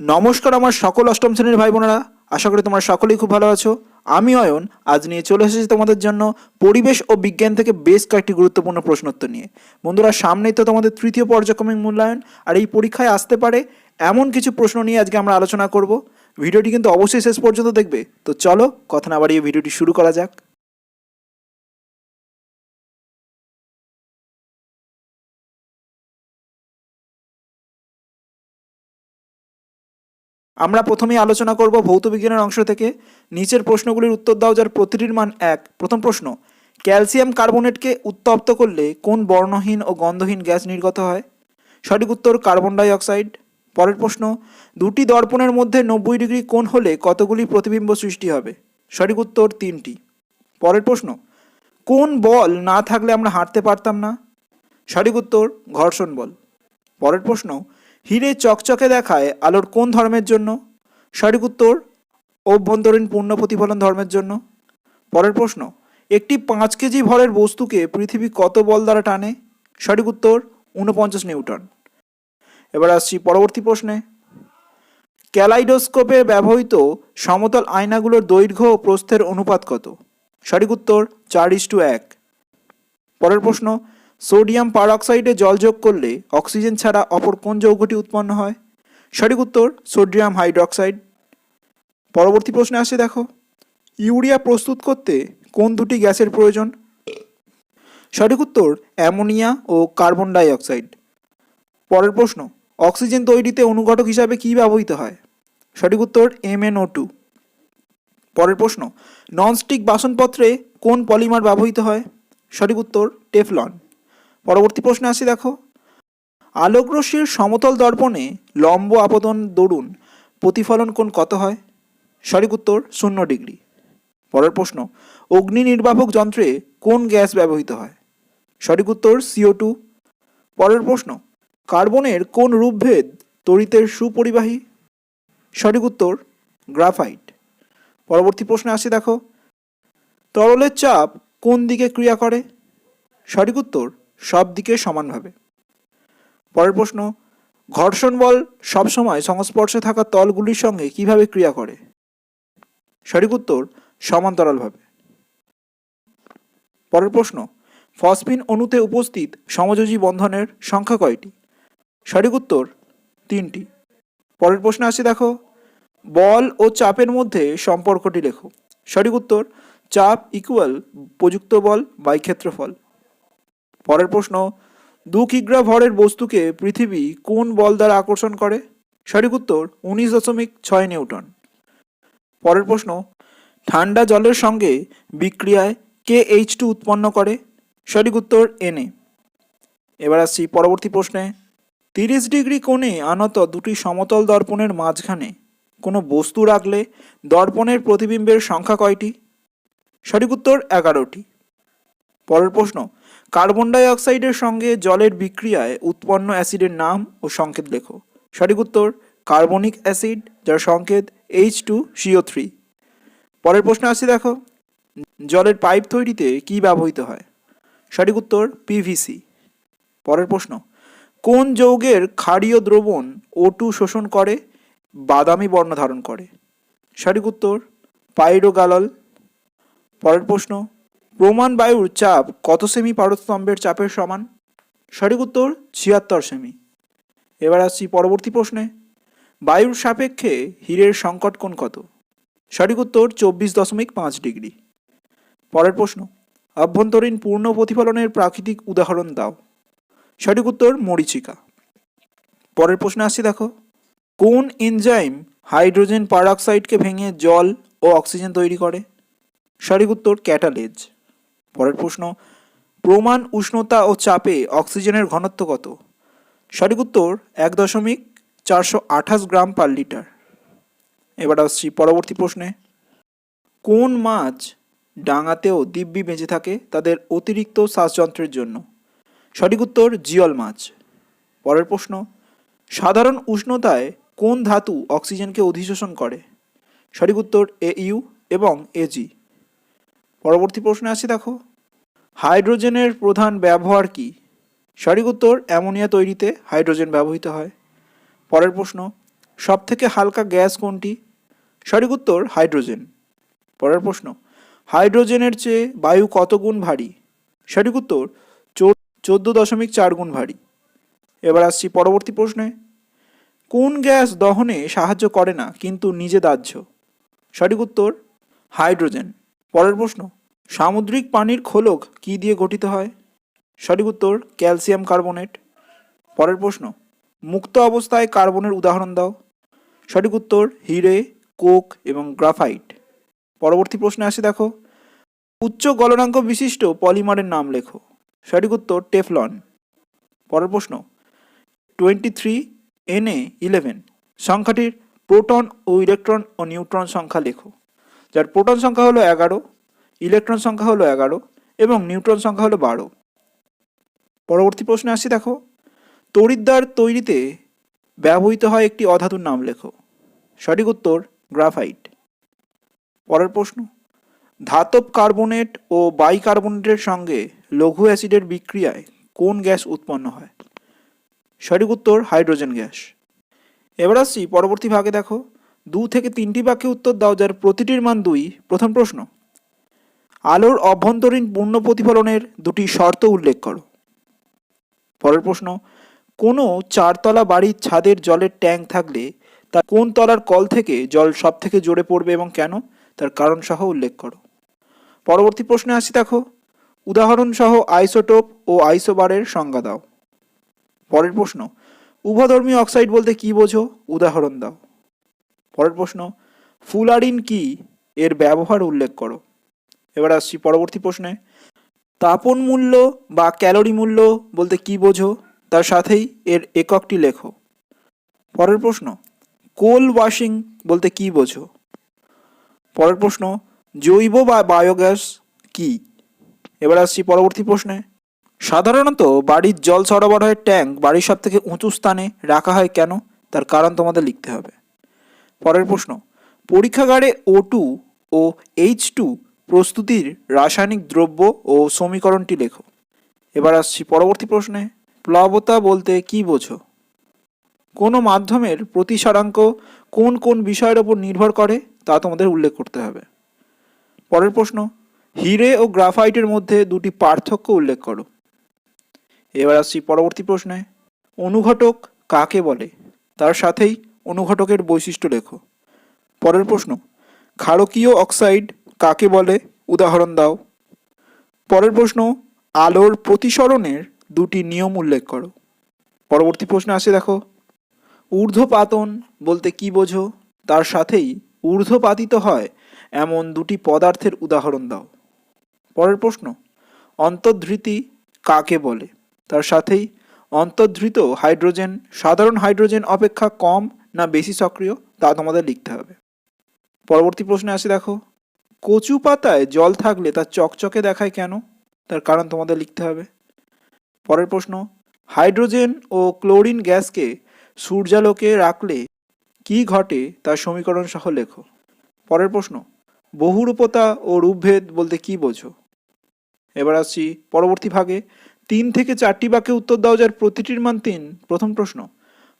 নমস্কার আমার সকল অষ্টম শ্রেণির ভাই বোনেরা আশা করি তোমরা সকলেই খুব ভালো আছো। আমি অয়ন, আজ নিয়ে চলে এসেছি তোমাদের জন্য পরিবেশ ও বিজ্ঞান থেকে বেশ কয়েকটি গুরুত্বপূর্ণ প্রশ্নোত্তর নিয়ে। বন্ধুরা, সামনেই তো তোমাদের তৃতীয় পর্যায়ক্রমিক মূল্যায়ন, আর এই পরীক্ষায় আসতে পারে এমন কিছু প্রশ্ন নিয়ে আজকে আমরা আলোচনা করব। ভিডিওটি কিন্তু অবশ্যই শেষ পর্যন্ত দেখবে। তো চলো, কথা না বাড়িয়ে ভিডিওটি শুরু করা যাক। আমরা প্রথমেই আলোচনা করব ভৌত বিজ্ঞানের অংশ থেকে। নিচের প্রশ্নগুলির উত্তর দাও, যার প্রতিটির মান এক। প্রথম প্রশ্ন, ক্যালসিয়াম কার্বনেটকে উত্তপ্ত করলে কোন বর্ণহীন ও গন্ধহীন গ্যাস নির্গত হয়? সঠিক উত্তর, কার্বন ডাই অক্সাইড পরের প্রশ্ন, দুটি দর্পণের মধ্যে নব্বই ডিগ্রি কোণ হলে কতগুলি প্রতিবিম্ব সৃষ্টি হবে? সঠিক উত্তর, তিনটি। পরের প্রশ্ন, কোন বল না থাকলে আমরা হাঁটতে পারতাম না? সঠিক উত্তর, ঘর্ষণ বল। পরের প্রশ্ন হিরে চকচকে দেখায় আলোর কোন ধর্মের জন্য? সঠিক উত্তর, অভ্যন্তরীণ পূর্ণ প্রতিফলন ধর্মের জন্য। পরের প্রশ্ন, একটি পাঁচ কেজি ভরের বস্তুকে পৃথিবী কত বল দ্বারা টানে? সঠিক উত্তর, ঊনপঞ্চাশ নিউটন। এবার আসছি পরবর্তী প্রশ্নে। ক্যালাইডোস্কোপে ব্যবহৃত সমতল আয়নাগুলোর দৈর্ঘ্য ও প্রস্থের অনুপাত কত? সঠিক উত্তর, চার ইস টু এক। পরের প্রশ্ন সোডিয়াম পারঅক্সাইডে জল যোগ করলে অক্সিজেন ছাড়া অপর কোন যৌগটি উৎপন্ন হয়? সঠিক উত্তর, সোডিয়াম হাইড্রক্সাইড। পরবর্তী প্রশ্নে আসে দেখো। ইউরিয়া প্রস্তুত করতে কোন দুটি গ্যাসের প্রয়োজন? সঠিক উত্তর, অ্যামোনিয়া ও কার্বন ডাই অক্সাইড পরের প্রশ্ন, অক্সিজেন তৈরিতে অনুঘটক হিসাবে কী ব্যবহৃত হয়? সঠিক উত্তর, এমএনও টু। পরের প্রশ্ন, ননস্টিক বাসনপত্রে কোন পলিমার ব্যবহৃত হয়? সঠিক উত্তর, টেফলন। পরবর্তী প্রশ্নে আসি, দেখো। আলোকরশ্মির সমতল দর্পণে লম্ব আপতন দরুন প্রতিফলন কোণ কত হয়? সঠিক উত্তর, শূন্য ডিগ্রি। পরের প্রশ্ন, অগ্নি নির্বাপক যন্ত্রে কোন গ্যাস ব্যবহৃত হয়? সঠিক উত্তর সিও টু পরের প্রশ্ন, কার্বনের কোন রূপভেদ তড়িতের সুপরিবাহী? সঠিক উত্তর, গ্রাফাইট। পরবর্তী প্রশ্নে আসি, দেখো। তরলের চাপ কোন দিকে ক্রিয়া করে? সঠিক উত্তর সব দিকে সমানভাবে। পরের প্রশ্ন, ঘর্ষণ বল সবসময় সংস্পর্শে থাকা তলগুলির সঙ্গে কীভাবে ক্রিয়া করে? সঠিক উত্তর, সমান্তরালভাবে। পরের প্রশ্ন, ফসফিন অণুতে উপস্থিত সমযোজী বন্ধনের সংখ্যা কয়টি? সঠিক উত্তর, তিনটি। পরের প্রশ্ন আসি দেখো, বল ও চাপের মধ্যে সম্পর্কটি লেখো। সঠিক উত্তর, চাপ ইকুয়াল প্রযুক্ত বল বাই ক্ষেত্রফল পরের প্রশ্ন দু কিগ্রা ভরের বস্তুকে পৃথিবী কোন বল দ্বারা আকর্ষণ করে? সঠিক উত্তর, উনিশ দশমিক ছয় নিউটন। পরের প্রশ্ন, ঠান্ডা জলের সঙ্গে বিক্রিয়ায় কে এইচ টু উৎপন্ন করে? সঠিক উত্তর এনএ এবার আসছি পরবর্তী প্রশ্নে, তিরিশ ডিগ্রি কোণে আনত দুটি সমতল দর্পণের মাঝখানে কোনো বস্তু রাখলে দর্পণের প্রতিবিম্বের সংখ্যা কয়টি? সঠিক উত্তর, এগারোটি। পরের প্রশ্ন কার্বন ডাই অক্সাইডের সঙ্গে জলের বিক্রিয়ায় উৎপন্ন অ্যাসিডের নাম ও সংকেত লেখো। সঠিক উত্তর, কার্বনিক অ্যাসিড, যার সংকেত এইচ টু সিও থ্রি পরের প্রশ্ন আসছি দেখো, জলের পাইপ তৈরিতে কী ব্যবহৃত হয়? সঠিক উত্তর পিভিসি পরের প্রশ্ন, কোন যৌগের ক্ষারীয় দ্রবণ ও টু শোষণ করে, বাদামি বর্ণ ধারণ করে? সঠিক উত্তর, পাইরোগালল। পরের প্রশ্ন প্রমাণ বায়ুর চাপ কত সেমি পারস্তম্ভের চাপের সমান? সঠিক উত্তর, ছিয়াত্তর সেমি। এবার আসছি পরবর্তী প্রশ্নে। বায়ুর সাপেক্ষে হীরের সংকট কোণ কত? সঠিক উত্তর, চব্বিশ দশমিক পাঁচ ডিগ্রি। পরের প্রশ্ন অভ্যন্তরীণ পূর্ণ প্রতিফলনের প্রাকৃতিক উদাহরণ দাও। সঠিক উত্তর, মরিচিকা। পরের প্রশ্নে আসছি দেখো। কোন এনজাইম হাইড্রোজেন পারঅক্সাইডকে ভেঙে জল ও অক্সিজেন তৈরি করে? সঠিক উত্তর, ক্যাটালেজ। পরের প্রশ্ন, প্রমাণ উষ্ণতা ও চাপে অক্সিজেনের ঘনত্ব কত? সঠিক উত্তর, এক দশমিক চারশো আঠাশ গ্রাম পার লিটার। এবার আসছি পরবর্তী প্রশ্নে। কোন মাছ ডাঙাতেও দিব্যি বেঁচে থাকে তাদের অতিরিক্ত শ্বাসযন্ত্রের জন্য? সঠিক উত্তর জিয়ল মাছ। পরের প্রশ্ন, সাধারণ উষ্ণতায় কোন ধাতু অক্সিজেনকে অধিশোষণ করে? সঠিক উত্তর, এ ইউ এবং এজি পরবর্তী প্রশ্নে আসি দেখো। হাইড্রোজেনের প্রধান ব্যবহার কি? সঠিক উত্তর, অ্যামোনিয়া তৈরিতে হাইড্রোজেন ব্যবহৃত হয়। পরের প্রশ্ন, সবথেকে হালকা গ্যাস কোনটি? সঠিক উত্তর, হাইড্রোজেন। পরের প্রশ্ন, হাইড্রোজেনের চেয়ে বায়ু কত গুণ ভারী? সঠিক উত্তর, চোদ্দ দশমিক চার গুণ ভারী। এবার আসছি পরবর্তী প্রশ্নে, কোন গ্যাস দহনে সাহায্য করে না, কিন্তু নিজে দাহ্য? সঠিক উত্তর, হাইড্রোজেন। পরের প্রশ্ন, সামুদ্রিক পানির খোলক কী দিয়ে গঠিত হয়? সঠিক উত্তর, ক্যালসিয়াম কার্বনেট। পরের প্রশ্ন, মুক্ত অবস্থায় কার্বনের উদাহরণ দাও। সঠিক উত্তর, হিরে, কোক এবং গ্রাফাইট। পরবর্তী প্রশ্নে আসে দেখো, উচ্চ গলনাঙ্ক বিশিষ্ট পলিমারের নাম লেখো। সঠিক উত্তর, টেফলন। পরের প্রশ্ন, twenty three N A eleven, সংখ্যাটির প্রোটন ও ইলেকট্রন ও নিউট্রন সংখ্যা লেখো। যার প্রোটন সংখ্যা হলো এগারো, ইলেকট্রন সংখ্যা হলো এগারো এবং নিউট্রন সংখ্যা হলো বারো। পরবর্তী প্রশ্নে আসছি দেখো। তড়িৎদ্বার তৈরিতে ব্যবহৃত হয় একটি অধাতুর নাম লেখো। সঠিক উত্তর, গ্রাফাইট। পরের প্রশ্ন। ধাতব কার্বনেট ও বাইকার্বনেটের সঙ্গে লঘু অ্যাসিডের বিক্রিয়ায় কোন গ্যাস উৎপন্ন হয়? সঠিক উত্তর, হাইড্রোজেন গ্যাস। এবার আসছি পরবর্তী ভাগে, দেখো। দু থেকে তিনটি বাক্যে উত্তর দাও, যার প্রতিটির মান দুই। প্রথম প্রশ্ন, আলোর অভ্যন্তরীণ পূর্ণ প্রতিফলনের দুটি শর্ত উল্লেখ করো। পরের প্রশ্ন, কোনো চারতলা বাড়ির ছাদের জলের ট্যাঙ্ক থাকলে তা কোন তলার কল থেকে জল সব থেকে জোরে পড়বে এবং কেন? তার কারণ সহ উল্লেখ করো। পরবর্তী প্রশ্নে আসি দেখো উদাহরণ সহ আইসোটোপ ও আইসোবারের সংজ্ঞা দাও। পরের প্রশ্ন, উভধর্মী অক্সাইড বলতে কি বোঝো? উদাহরণ দাও। পরের প্রশ্ন, ফুলারিন কি এর ব্যবহার উল্লেখ করো? এবার আসছি পরবর্তী প্রশ্নে। তাপন মূল্য বা ক্যালোরি মূল্য বলতে কি বোঝো? তার সাথেই এর এককটি লেখো। পরের প্রশ্ন, কোল ওয়াশিং বলতে কি বোঝো? পরের প্রশ্ন, জৈব বা বায়োগ্যাস কি? এবার আসছি পরবর্তী প্রশ্নে। সাধারণত বাড়ির জল সরবরাহের ট্যাঙ্ক বাড়ির সব থেকে উঁচু স্থানে রাখা হয় কেন? তার কারণ তোমাদের লিখতে হবে। পরের প্রশ্ন, পরীক্ষাগারে ও টু ও এইচ টু প্রস্তুতির রাসায়নিক দ্রব্য ও সমীকরণটি লেখো। এবার আসছি পরবর্তী প্রশ্নে, প্লাবতা বলতে কি বোঝো? কোনো মাধ্যমের প্রতিসারাঙ্ক কোন কোন বিষয়ের ওপর নির্ভর করে তা তোমাদের উল্লেখ করতে হবে। পরের প্রশ্ন, হিরে ও গ্রাফাইটের মধ্যে দুটি পার্থক্য উল্লেখ করো। এবার আসছি পরবর্তী প্রশ্নে, অনুঘটক কাকে বলে? তার সাথেই অনুঘটকের বৈশিষ্ট্য লেখো। পরের প্রশ্ন, ক্ষারকীয় অক্সাইড কাকে বলে? উদাহরণ দাও। পরের প্রশ্ন, আলোর প্রতিসরণের দুটি নিয়ম উল্লেখ করো। পরবর্তী প্রশ্ন আসে দেখো, ঊর্ধ্বপাতন বলতে কি বোঝো? তার সাথেই ঊর্ধ্বপাতিত হয় এমন দুটি পদার্থের উদাহরণ দাও। পরের প্রশ্ন, অন্তর্ধৃতি কাকে বলে? তার সাথেই অন্তর্ধৃত হাইড্রোজেন, সাধারণ হাইড্রোজেন অপেক্ষা কম না বেশি সক্রিয় তা তোমাদের লিখতে হবে। পরবর্তী প্রশ্নে আসে, দেখো। কচু পাতায় জল থাকলে তা চকচকে দেখায় কেন? তার কারণ তোমাদের লিখতে হবে। পরের প্রশ্ন, হাইড্রোজেন ও ক্লোরিন গ্যাসকে সূর্যালোকে রাখলে কি ঘটে তার সমীকরণ সহ লেখো। পরের প্রশ্ন, বহুরূপতা ও রূপভেদ বলতে কি বোঝো? এবার আসছি পরবর্তী ভাগে। তিন থেকে চারটি বাক্যে উত্তর দাও যার প্রতিটির মান তিন। প্রথম প্রশ্ন,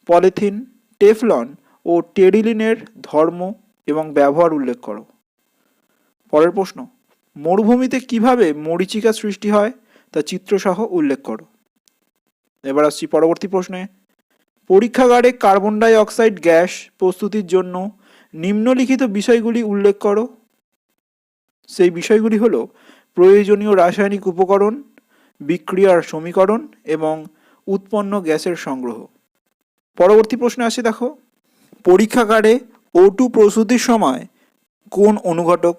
পলিথিন টেফলন ও টেরিলিনের ধর্ম এবং ব্যবহার উল্লেখ করো। পরের প্রশ্ন, মরুভূমিতে কীভাবে মরীচিকা সৃষ্টি হয় তা চিত্রসহ উল্লেখ করো। এবার আসছি পরবর্তী প্রশ্নে, পরীক্ষাগারে কার্বন ডাই অক্সাইড গ্যাস প্রস্তুতির জন্য নিম্নলিখিত বিষয়গুলি উল্লেখ করো। সেই বিষয়গুলি হলো, প্রয়োজনীয় রাসায়নিক উপকরণ, বিক্রিয়ার সমীকরণ এবং উৎপন্ন গ্যাসের সংগ্রহ। পরবর্তী প্রশ্নে আসে, দেখো। পরীক্ষাগারে ও টু প্রস্তুতির সময় কোন অনুঘটক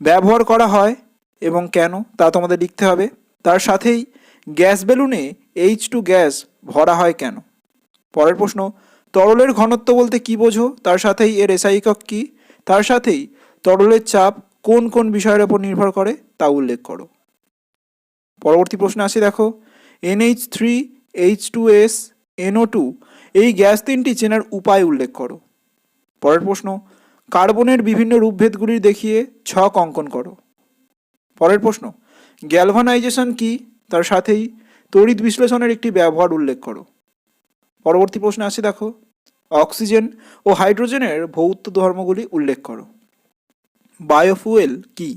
ব্যবহার করা হয় এবং কেন তা তোমাদের লিখতে হবে। তার সাথেই গ্যাস বেলুনে এইচ টু গ্যাস ভরা হয় কেন? পরের প্রশ্ন, তরলের ঘনত্ব বলতে কি বোঝো? তার সাথেই এর এসআই একক কী? তার সাথেই তরলের চাপ কোন কোন বিষয়ের ওপর নির্ভর করে তা উল্লেখ করো। পরবর্তী প্রশ্ন আসি, দেখো। NH three H two S NO two এই গ্যাস তিনটি চেনার উপায় উল্লেখ করো। পরের প্রশ্ন, কার্বনের বিভিন্ন রূপভেদগুলি দেখিয়ে ছক অঙ্কন করো। পরের প্রশ্ন, গ্যালভানাইজেশন কি? তার সাথেই তড়িৎ বিশ্লেষণের একটি ব্যবহার উল্লেখ করো। পরবর্তী প্রশ্ন আসে দেখো, অক্সিজেন ও হাইড্রোজেনের ভৌত ধর্মগুলি উল্লেখ করো। বায়োফুয়েল কি?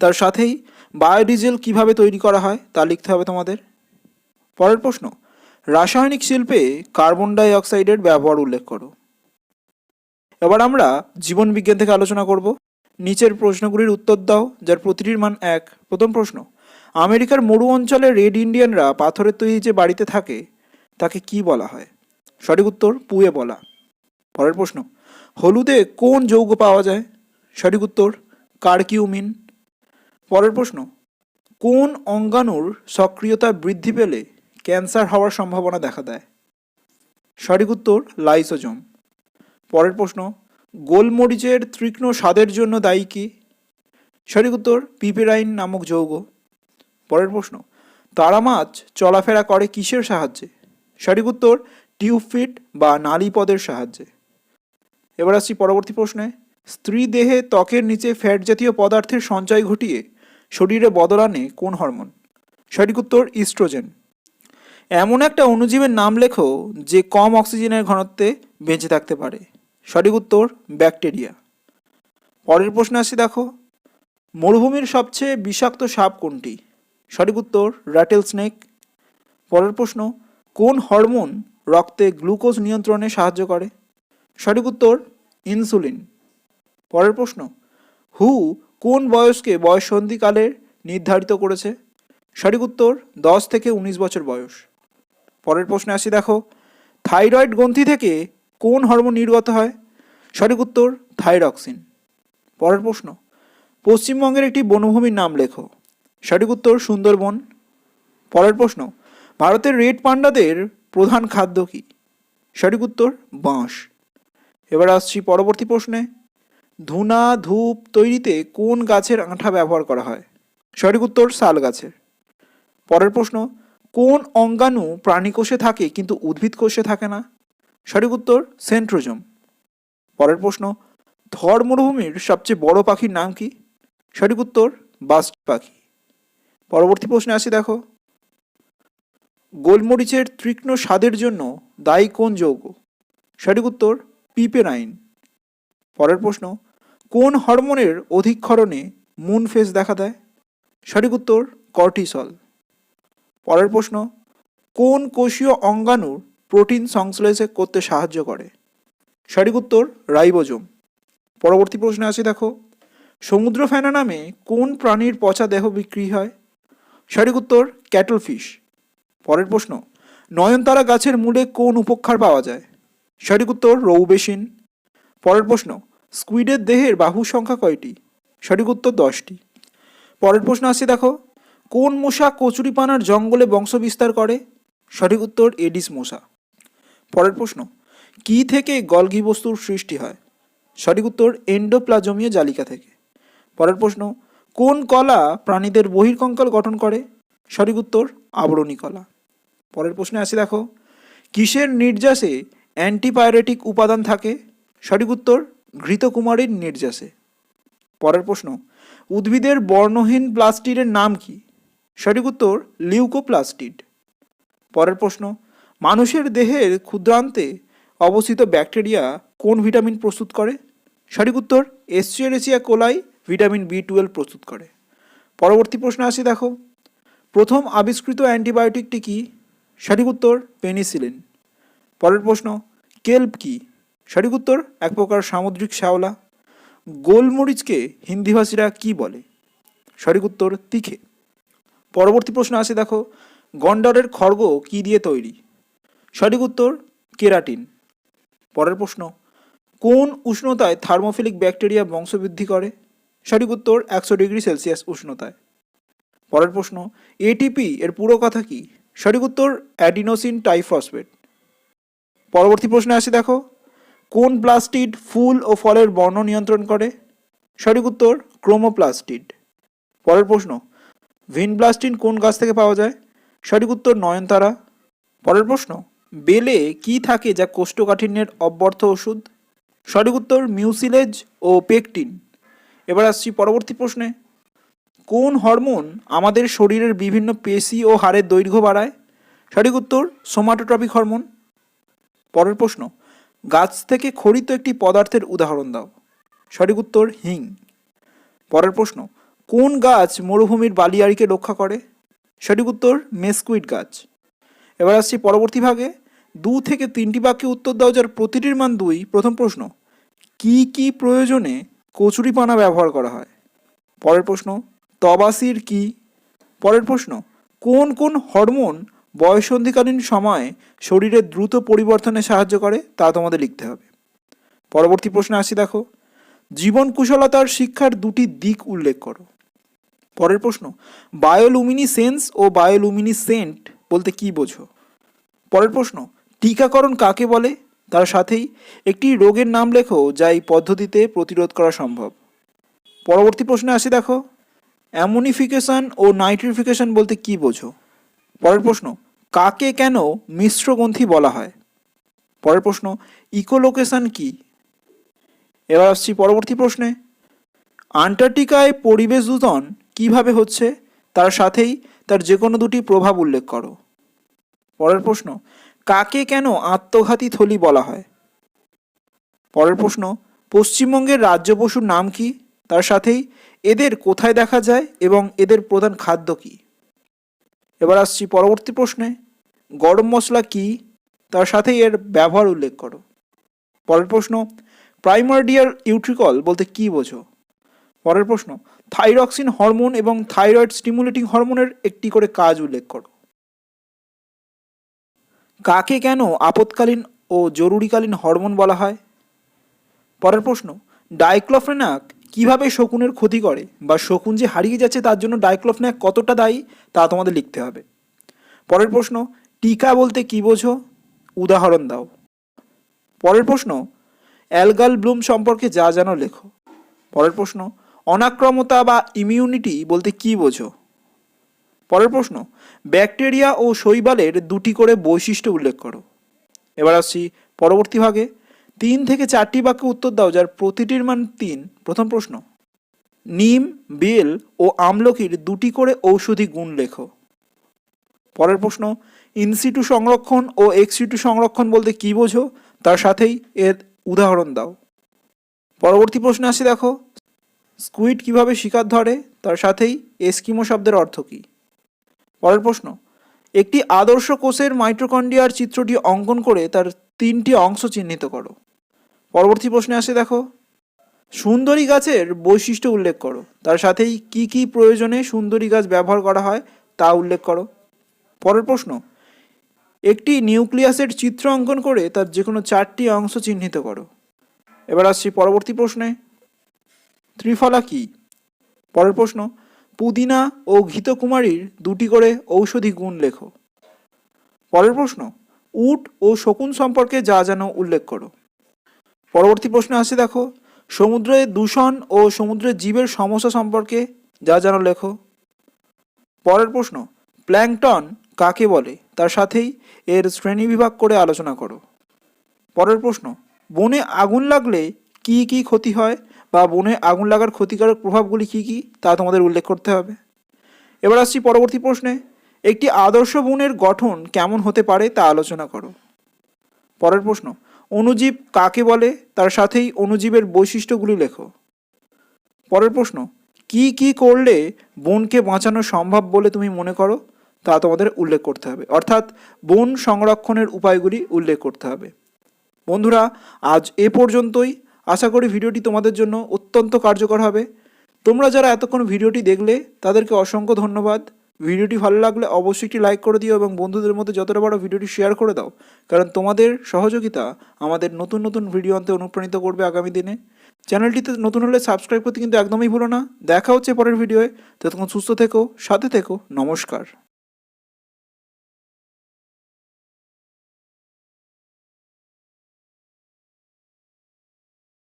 তার সাথেই বায়োডিজেল কীভাবে তৈরি করা হয় তা লিখতে হবে তোমাদের। পরের প্রশ্ন রাসায়নিক শিল্পে কার্বন ডাই অক্সাইডের ব্যবহার উল্লেখ করো। এবার আমরা জীবন বিজ্ঞান থেকে আলোচনা করব। নিচের প্রশ্নগুলির উত্তর দাও, যার প্রতিটির মান এক। প্রথম প্রশ্ন, আমেরিকার মরু অঞ্চলে রেড ইন্ডিয়ানরা পাথরের তৈরি যে বাড়িতে থাকে, তাকে কি বলা হয়? সঠিক উত্তর, পুয়ে বলা। পরের প্রশ্ন, হলুদে কোন যৌগ পাওয়া যায়? সঠিক উত্তর, কার্কিউমিন। পরের প্রশ্ন, কোন অঙ্গাণুর সক্রিয়তা বৃদ্ধি পেলে ক্যান্সার হওয়ার সম্ভাবনা দেখা দেয়। সঠিক উত্তর, লাইসোজোম। পরের প্রশ্ন, গোলমরিচের তীক্ষ্ণ স্বাদের জন্য দায়ী কি? সঠিক উত্তর, পিপেরাইন নামক যৌগ। পরের প্রশ্ন, তারা মাছ চলাফেরা করে কিসের সাহায্যে? সঠিক উত্তর টিউবফিট বা নালীপদের সাহায্যে। এবার আসছি পরবর্তী প্রশ্নে, স্ত্রী দেহে ত্বকের নিচে ফ্যাট জাতীয় পদার্থের সঞ্চয় ঘটিয়ে শরীরে বদল আনে কোন হরমোন? সঠিক উত্তর, ইস্ট্রোজেন। এমন একটা অণুজীবের নাম লেখো যে কম অক্সিজেনের ঘনত্বে বেঁচে থাকতে পারে। সঠিক উত্তর, ব্যাকটেরিয়া। পরের প্রশ্ন আসি দেখো, মরুভূমির সবচেয়ে বিষাক্ত সাপ কোনটি? সঠিক উত্তর র্যাটেল স্নেক পরের প্রশ্ন, কোন হরমোন রক্তে গ্লুকোজ নিয়ন্ত্রণে সাহায্য করে? সঠিক উত্তর, ইনসুলিন। পরের প্রশ্ন, হু কোন বয়সকে বয়সন্ধিকালে নির্ধারিত করেছে? সঠিক উত্তর, দশ থেকে উনিশ বছর বয়স। পরের প্রশ্নে আসি, দেখো। থাইরয়েড গ্রন্থি থেকে কোন হরমোন নির্গত হয়? সঠিক উত্তর, থাইরক্সিন। পরের প্রশ্ন, পশ্চিমবঙ্গের একটি বনভূমির নাম লেখো। সঠিক উত্তর, সুন্দরবন। পরের প্রশ্ন, ভারতের রেড পান্ডাদের প্রধান খাদ্য কী? সঠিক উত্তর, বাঁশ। এবার আসছি পরবর্তী প্রশ্নে, ধুনা ধূপ তৈরিতে কোন গাছের আঠা ব্যবহার করা হয়? সঠিক উত্তর, শাল গাছের। পরের প্রশ্ন কোন অঙ্গাণু প্রাণীকোষে থাকে কিন্তু উদ্ভিদ কোষে থাকে না? সঠিক উত্তর, সেন্ট্রোজম। পরের প্রশ্ন থর মরুভূমির সবচেয়ে বড় পাখির নাম কি? সঠিক উত্তর, বাস্ট পাখি। পরবর্তী প্রশ্নে আসি দেখো। গোলমরিচের তীক্ষ্ণ স্বাদের জন্য দায়ী কোন যৌগ? সঠিক উত্তর পিপেরাইন পরের প্রশ্ন, কোন হরমোনের অধিক্ষরণে মুন ফেস দেখা দেয়? সঠিক উত্তর, কর্টিসল। পরের প্রশ্ন, কোন কোষীয় অঙ্গাণুর প্রোটিন সংশ্লেষে করতে সাহায্য করে? সঠিক উত্তর, রাইবোজোম। পরবর্তী প্রশ্নে আসি দেখো সমুদ্র ফেনা নামে কোন প্রাণীর পচা দেহ বিক্রি হয়? সঠিক উত্তর ক্যাটল ফিশ পরের প্রশ্ন, নয়নতারা গাছের মূলে কোন উপক্ষার পাওয়া যায়? সঠিক উত্তর, রৌবেশিন। পরের প্রশ্ন, স্কুইডের দেহের বাহু সংখ্যা কয়টি? সঠিক উত্তর, দশটি। পরের প্রশ্ন আসছে দেখো কোন মশা কচুরিপানার জঙ্গলে বংশ বিস্তার করে? সঠিক উত্তর, এডিস মশা। পরের প্রশ্ন, কি থেকে গলগি বস্তুর সৃষ্টি হয়? সঠিক উত্তর, এন্ডোপ্লাজমীয় জালিকা থেকে। পরের প্রশ্ন, কোন কলা প্রাণীদের বহির্কঙ্কাল গঠন করে? সঠিক উত্তর, আবরণী কলা। পরের প্রশ্নে আসি দেখো, কিসের নির্যাসে অ্যান্টিবায়োটিক উপাদান থাকে? সঠিক উত্তর, ঘৃতকুমারীর নির্যাসে। পরের প্রশ্ন, উদ্ভিদের বর্ণহীন প্লাস্টিডের নাম কি? সঠিক উত্তর লিউকোপ্লাস্টিড। পরের প্রশ্ন, মানুষের দেহের ক্ষুদ্রান্তে অবস্থিত ব্যাকটেরিয়া কোন ভিটামিন প্রস্তুত করে? সঠিক উত্তর Escherichia coli vitamin B twelve প্রস্তুত করে। পরবর্তী প্রশ্ন আসি দেখো, প্রথম আবিষ্কৃত অ্যান্টিবায়োটিকটি কি? সঠিক উত্তর, পেনিসিলিন। পরের প্রশ্ন, কেল্প কি? সঠিক উত্তর, এক প্রকার সামুদ্রিক শ্যাওলা। গোলমরিচকে হিন্দিভাষীরা কি বলে? সঠিক উত্তর, তিখে। পরবর্তী প্রশ্ন আছে দেখো, গন্ডারের খড়গ কি দিয়ে তৈরি? সঠিক উত্তর, কেরাটিন। পরের প্রশ্ন, কোন উষ্ণতায় থার্মোফিলিক ব্যাকটেরিয়া বংশবৃদ্ধি করে? সঠিক উত্তর, একশো ডিগ্রি সেলসিয়াস উষ্ণতায়। পরের প্রশ্ন এটিপি এর পুরো কথা কি? সঠিক উত্তর, অ্যাডিনোসিন টাইফসফেট। পরবর্তী প্রশ্নে আসি, দেখো, কোন প্লাস্টিড ফুল ও ফলের বর্ণ নিয়ন্ত্রণ করে? সঠিক উত্তর, ক্রোমোপ্লাস্টিড। পরের প্রশ্ন ভিনব্লাস্টিন কোন গাছ থেকে পাওয়া যায়? সঠিক উত্তর নয়নতারা। পরের প্রশ্ন, বেলে কি থাকে যা কোষ্ঠকাঠিন্যের অব্যর্থ ওষুধ? সঠিক উত্তর, মিউসিলেজ ও পেকটিন। এবার আসছি পরবর্তী প্রশ্নে। কোন হরমোন আমাদের শরীরের বিভিন্ন পেশি ও হাড়ের দৈর্ঘ্য বাড়ায়? সঠিক উত্তর, সোমাটোট্রপিক হরমোন। পরের প্রশ্ন, গাছ থেকে খরিত একটি পদার্থের উদাহরণ দাও। সঠিক উত্তর, হিং। পরের প্রশ্ন কোন গাছ মরুভূমির বালিয়াড়িকে রক্ষা করে? সঠিক উত্তর, মেসকুইট গাছ। এবার আসছি পরবর্তী ভাগে। দু থেকে তিনটি বাক্যে উত্তর দাও, যার প্রতিটির মান দুই। প্রথম প্রশ্ন, কি কি প্রয়োজনে কচুরিপানা ব্যবহার করা হয়? পরের প্রশ্ন, তবাসির কি? পরের প্রশ্ন, কোন কোন হরমোন বয়সন্ধিকালীন সময়ে শরীরের দ্রুত পরিবর্তনে সাহায্য করে? তা তোমাদের লিখতে হবে। পরবর্তী প্রশ্নে আসি, দেখো। জীবন কুশলতার শিক্ষার দুটি দিক উল্লেখ করো। পরের প্রশ্ন বায়োলুমিনিসেন্স ও বায়োলুমিনিসেন্ট বলতে কি বোঝো? পরের প্রশ্ন, টিকাকরণ কাকে বলে? তার সাথেই একটি রোগের নাম লেখো যা এই পদ্ধতিতে প্রতিরোধ করা সম্ভব। পরবর্তী প্রশ্নে আসি দেখো, অ্যামোনিফিকেশন ও নাইট্রিফিকেশন বলতে কি বোঝো? পরের প্রশ্ন, কাকে কেন মিশ্র গ্রন্থি বলা হয়? পরের প্রশ্ন, ইকোলোকেশন কি? এবার আসছি পরবর্তী প্রশ্নে, আন্টার্কটিকায় পরিবেশ দূষণ কীভাবে হচ্ছে? তার সাথেই তার যে কোনো দুটি প্রভাব উল্লেখ করো। পরের প্রশ্ন, কাকে কেন আত্মঘাতী থলি বলা হয়? পরের প্রশ্ন, পশ্চিমবঙ্গের রাজ্য পশুর নাম কি? তার সাথেই এদের কোথায় দেখা যায় এবং এদের প্রধান খাদ্য কি? এবার আসছি পরবর্তী প্রশ্নে, গরম মশলা কি? তার সাথেই এর ব্যবহার উল্লেখ করো। পরের প্রশ্ন প্রাইমার্ডিয়াল ইউট্রিকল বলতে কি বোঝো? পরের প্রশ্ন থাইরক্সিন হরমোন এবং থাইরয়েড স্টিমুলেটিং হরমোনের একটি করে কাজ উল্লেখ করো। কাকে কেন আপৎকালীন ও জরুরিকালীন হরমোন বলা হয়? পরের প্রশ্ন, ডাইক্লোফেনাক কীভাবে শকুনের ক্ষতি করে বা শকুন যে হারিয়ে যাচ্ছে তার জন্য ডাইক্লোফেনাক কতটা দায়ী তা তোমাদের লিখতে হবে। পরের প্রশ্ন, টিকা বলতে কি বোঝো? উদাহরণ দাও। পরের প্রশ্ন, অ্যালগাল ব্লুম সম্পর্কে যা জানো লেখো। পরের প্রশ্ন অনাক্রমতা বা ইমিউনিটি বলতে কি বোঝো? পরের প্রশ্ন, ব্যাকটেরিয়া ও শৈবালের দুটি করে বৈশিষ্ট্য উল্লেখ করো। এবার আসছি পরবর্তী ভাগে। তিন থেকে চারটি বাক্যে উত্তর দাও, যার প্রতিটির মান তিন। প্রথম প্রশ্ন, নিম, বেল ও আমলকির দুটি করে ঔষধি গুণ লেখো। পরের প্রশ্ন ইনসিটু সংরক্ষণ ও এক্সিটু সংরক্ষণ বলতে কি বোঝো? তার সাথেই এর উদাহরণ দাও। পরবর্তী প্রশ্নে আসি, দেখো। স্কুইড কীভাবে শিকার ধরে, তার সাথেই এস্কিমো শব্দের অর্থ কী? পরের প্রশ্ন, একটি আদর্শ কোষের মাইটোকন্ড্রিয়ার চিত্রটি অঙ্কন করে তার তিনটি অংশ চিহ্নিত করো। পরবর্তী প্রশ্নে আসে দেখো, সুন্দরী গাছের বৈশিষ্ট্য উল্লেখ করো, তার সাথেই কি কি প্রয়োজনে সুন্দরী গাছ ব্যবহার করা হয় তা উল্লেখ করো। পরের প্রশ্ন, একটি নিউক্লিয়াসের চিত্র অঙ্কন করে তার যে কোনো চারটি অংশ চিহ্নিত করো। এবার আসছি পরবর্তী প্রশ্নে ত্রিফলা কি? পরের প্রশ্ন, পুদিনা ও ঘৃতকুমারীর দুটি করে ঔষধি গুণ লেখো। পরের প্রশ্ন, উট ও শকুন সম্পর্কে যা যেন উল্লেখ করো। পরবর্তী প্রশ্ন আসছে দেখো, সমুদ্রে দূষণ ও সমুদ্রের জীবের সমস্যা সম্পর্কে যা যেন লেখো। পরের প্রশ্ন, প্ল্যাংটন কাকে বলে? তার সাথেই এর শ্রেণীবিভাগ করে আলোচনা করো। পরের প্রশ্ন, বনে আগুন লাগলে কি কি ক্ষতি হয় বা বনে আগুন লাগার ক্ষতিকারক প্রভাবগুলি কী কী, তা তোমাদের উল্লেখ করতে হবে। এবার আসছি পরবর্তী প্রশ্নে, একটি আদর্শ বনের গঠন কেমন হতে পারে তা আলোচনা করো। পরের প্রশ্ন অণুজীব কাকে বলে? তার সাথেই অণুজীবের বৈশিষ্ট্যগুলি লেখো। পরের প্রশ্ন, কি কি করলে বনকে বাঁচানো সম্ভব বলে তুমি মনে করো? তা তোমাদের উল্লেখ করতে হবে। অর্থাৎ, বন সংরক্ষণের উপায়গুলি উল্লেখ করতে হবে। বন্ধুরা, আজ এ পর্যন্তই। আশা করি ভিডিওটি তোমাদের জন্য অত্যন্ত কার্যকর হবে। তোমরা যারা এতক্ষণ ভিডিওটি দেখলে, তাদেরকে অসংখ্য ধন্যবাদ। ভিডিওটি ভালো লাগলে অবশ্যই একটি লাইক করে দিও এবং বন্ধুদের মধ্যে যতটা বড় ভিডিওটি শেয়ার করে দাও, কারণ তোমাদের সহযোগিতা আমাদের নতুন নতুন ভিডিও আনতে অনুপ্রাণিত করবে আগামী দিনে। চ্যানেলটিতে নতুন হলে সাবস্ক্রাইব করতে কিন্তু একদমই ভুলো না। দেখা হচ্ছে পরের ভিডিওয়ে। ততক্ষণ সুস্থ থেকো, সাথে থেকো। নমস্কার।